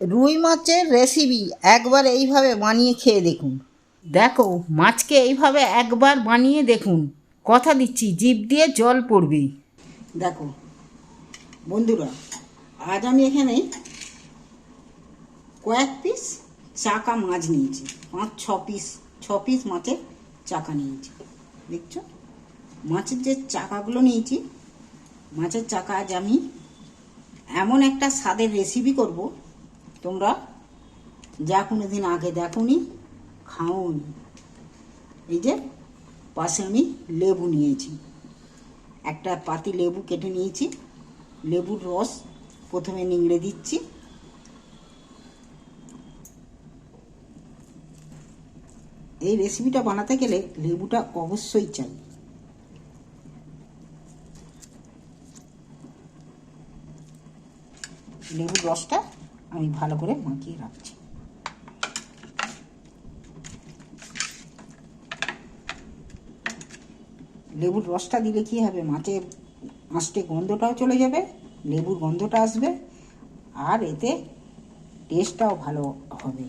রুই মাছের রেসিপি একবার এইভাবে বানিয়ে খেয়ে দেখুন। দেখো, মাছকে এইভাবে একবার বানিয়ে দেখুন। কথা দিচ্ছি, জিভ দিয়ে জল পড়বে। দেখো, বন্ধুরা, আজ আমি এখানে কয়েক পিস চাকা মাছ নিয়েছি। পাঁচ, ছ পিস ছ পিস মাছের চাকা নিয়েছি। দেখছ? মাছের যে চাকাগুলো নিয়েছি, মাছের চাকা আজ আমি এমন একটা স্বাদের রেসিপি করব তোমরা যা কোনো দিন আগে দেখোনি, খাওনি। এই যে পাশে আমি লেবু নিয়েছি। একটা পাতি লেবু কেটে নিয়েছি। লেবুর রস প্রথমে নিংড়ে দিচ্ছি। এই রেসিপিটা বানাতে গেলে লেবুটা অবশ্যই চাই। লেবুর রসটা আমি ভালো করে মাখিয়ে রাখছি। লেবুর রসটা দিলে কি হবে? মাছে আঁশটে গন্ধটাও চলে যাবে, লেবুর গন্ধটা আসবে, আর এতে টেস্টটাও ভালো হবে।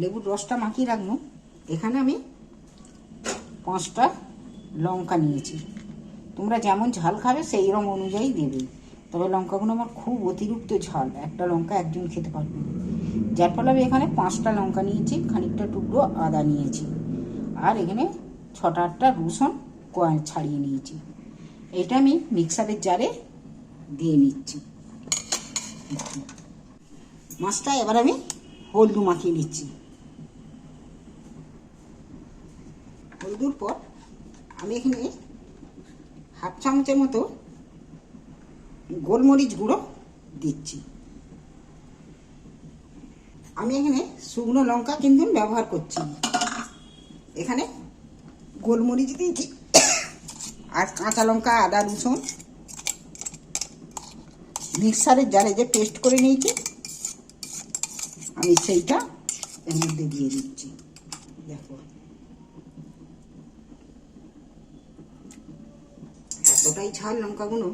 লেবুর রসটা মাখিয়ে রাখব। এখানে আমি পাঁচটা লঙ্কা নিয়েছি। তোমরা যেমন ঝাল খাবে, সেই রকম অনুযায়ী দেবে। তবে লঙ্কাগুলো আমার খুব অতিরিক্ত ঝাল। একটা লঙ্কা একজন খেতে পারবে। যার ফলে আমি এখানে পাঁচটা লঙ্কা নিয়েছি, খানিকটা টুকরো আদা নিয়েছি। আর এখানে ছটা আটটা রসুন ছাড়িয়ে নিয়েছি। এটা আমি মিক্সারের জারে দিয়ে নিচ্ছি। মাছটা এবার আমি হলদু মাখিয়ে নিচ্ছি। হলদুর পর আমি এখানে হাফ চামচের মতো গোলমরিচ গুঁড়ো দিচ্ছি। আমি এখানে শুকনো লঙ্কা কিন্তু ব্যবহার করছি। এখানে গোলমরিচ দিয়েছি, আর কাঁচা লঙ্কা, আদা, রসুন। মিক্সারের জারে যে পেস্ট করে নিয়েছি, আমি সেইটা এর মধ্যে দিয়ে দিচ্ছি। দেখো। এতটাই ঝাল লঙ্কাগুলো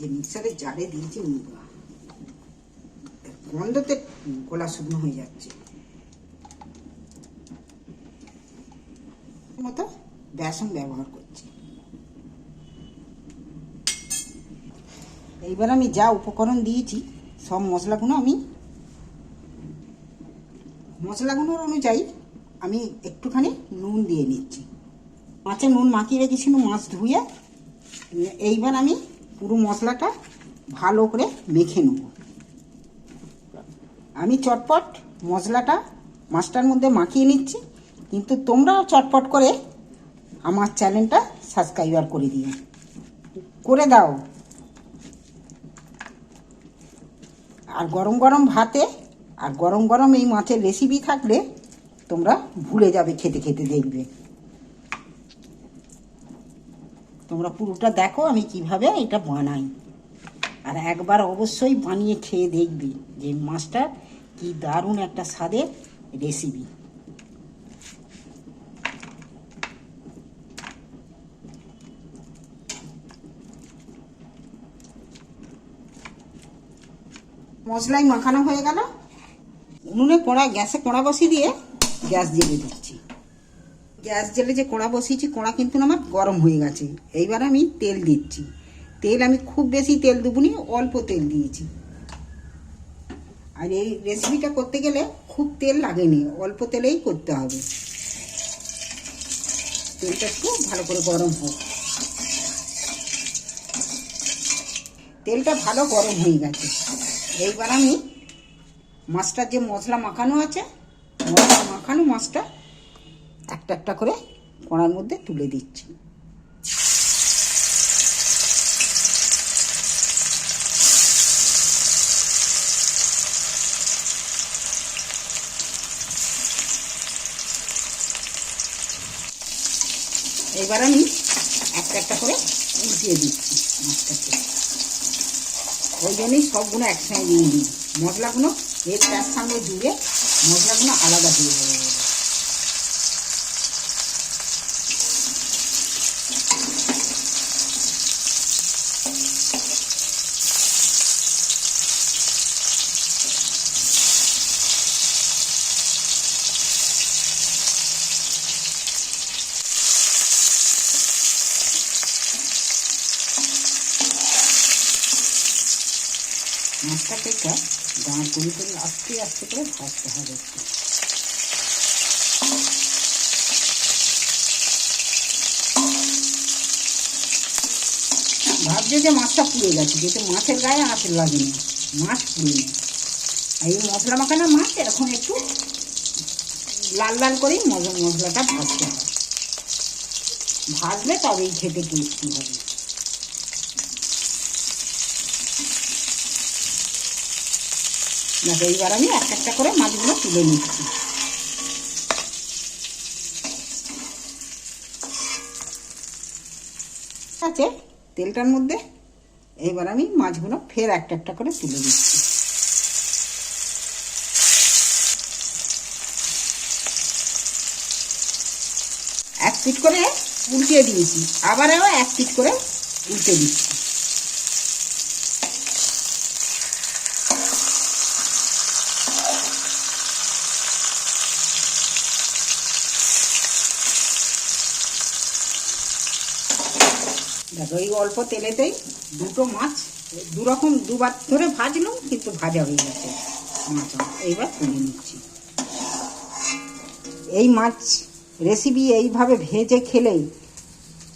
যে মিক্সারের জারে দিয়েছি গন্ধতে গলা শুকনো হয়ে যাচ্ছে। মতো বেসন ব্যবহার করছি। এইবার আমি যা উপকরণ দিয়েছি, সব মশলাগুলো আমি মশলাগুলোর অনুযায়ী আমি একটুখানি নুন দিয়ে নিচ্ছি। মাছে নুন মাখিয়ে রেখেছিল, মাছ ধুয়ে। এইবার আমি পুরো মশলাটা ভালো করে মেখে নেব। আমি চটপট মশলাটা মাছটার মধ্যে মাখিয়ে নিচ্ছি, কিন্তু তোমরাও চটপট করে আমার চ্যানেলটা সাবস্ক্রাইবার করে দিও। করে দাও। আর গরম গরম ভাতে আর গরম গরম এই মাছের রেসিপি থাকলে তোমরা ভুলে যাবে, খেতে খেতে দেখবে। তোমরা পুরোটা দেখো, আমি কীভাবে এটা বানাই। আর একবার অবশ্যই বানিয়ে খেয়ে দেখবে যে মাছটা কি দারুণ একটা স্বাদের রেসিপি মশলাই মাখানো হয়ে গেল। উনুনে কড়া গ্যাসে কড়া বসিয়ে দিয়ে গ্যাস জ্বেলে দিচ্ছি। গ্যাস জেলে যে কড়া বসিয়েছি, কড়া কিন্তু আমার গরম হয়ে গেছে। এইবার আমি তেল দিচ্ছি। তেল আমি খুব বেশি তেল দেবুনি অল্প তেল দিয়েছি। আর এই রেসিপিটা করতে গেলে খুব তেল লাগেনি, অল্প তেলেই করতে হবে। তেলটা একটু ভালো করে গরম হোক। তেলটা ভালো গরম হয়ে গেছে। এইবার আমি মাছটার যে মশলা মাখানো আছে, মশলা মাখানো মাছটা একটা একটা করে কড়ার মধ্যে তুলে দিচ্ছি। এবার আমি একটা একটা করে উল্টিয়ে দিচ্ছি মাছটাকে। ওই জন্যই সবগুলো একসঙ্গে দিয়ে দিই। মশলাগুলো এর তার সঙ্গে জুড়ে মশলাগুলো আলাদা হয়ে যাবে মাছটাকে দাঁড় করে করে আস্তে আস্তে করে ভাজতে হবে একটু। ভাবছে যে মাছটা পুড়ে গেছে যেহেতু মাছের গায়ে আঁচ লাগেনি, মাছ পুড়ে নেই আর এই মশলা মাখানো মাছ এখন একটু লাল লাল করেই মশলা মশলাটা ভাজতে হয় ভাজলে তবেই খেতে টেস্টি হবে। দেখো এইবার আমি এক একটা করে মাছগুলো তুলে নিচ্ছি। আছে, তেলটার মধ্যে এইবার আমি মাছগুলো ফের একটা একটা করে তুলে দিচ্ছি এক পিট করে উল্টিয়ে দিয়েছি আবারও এক পিট করে উল্টে দিচ্ছি। দেখো, এই অল্প তেলেতেই দুটো মাছ দু রকম দুবার ধরে ভাজলাম, কিন্তু ভাজা হয়ে গেছে মাছ এইবার তুলে নিচ্ছি। এই মাছ রেসিপি এইভাবে ভেজে খেলেই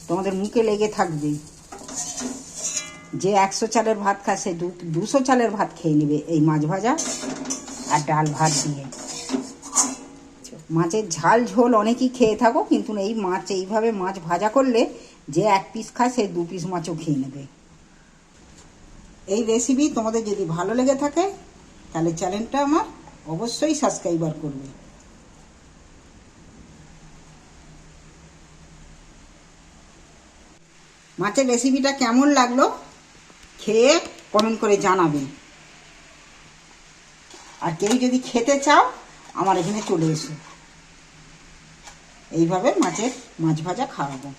তোমাদের মুখে লেগে থাকবে। যে একশো চালের ভাত খায়, সে দুশো চালের ভাত খেয়ে নেবে এই মাছ ভাজা আর ডাল ভাত দিয়ে। মাছের ঝাল ঝোল অনেকেই খেয়ে থাকো, কিন্তু এই মাছ, এইভাবে মাছ ভাজা করলে যে এক পিস খায়, সে দু পিস মাছও খেয়ে নেবে। এই রেসিপি তোমাদের যদি ভালো লেগে থাকে, তাহলে চ্যানেলটা আমার অবশ্যই সাবস্ক্রাইবার করবে। মাছের রেসিপিটা কেমন লাগল, খেয়ে কমেন্ট করে জানাবে। আর কেউ যদি খেতে চাও, আমার এখানে চলে এসো। এইভাবে মাছের মাছ ভাজা খাওয়াবো।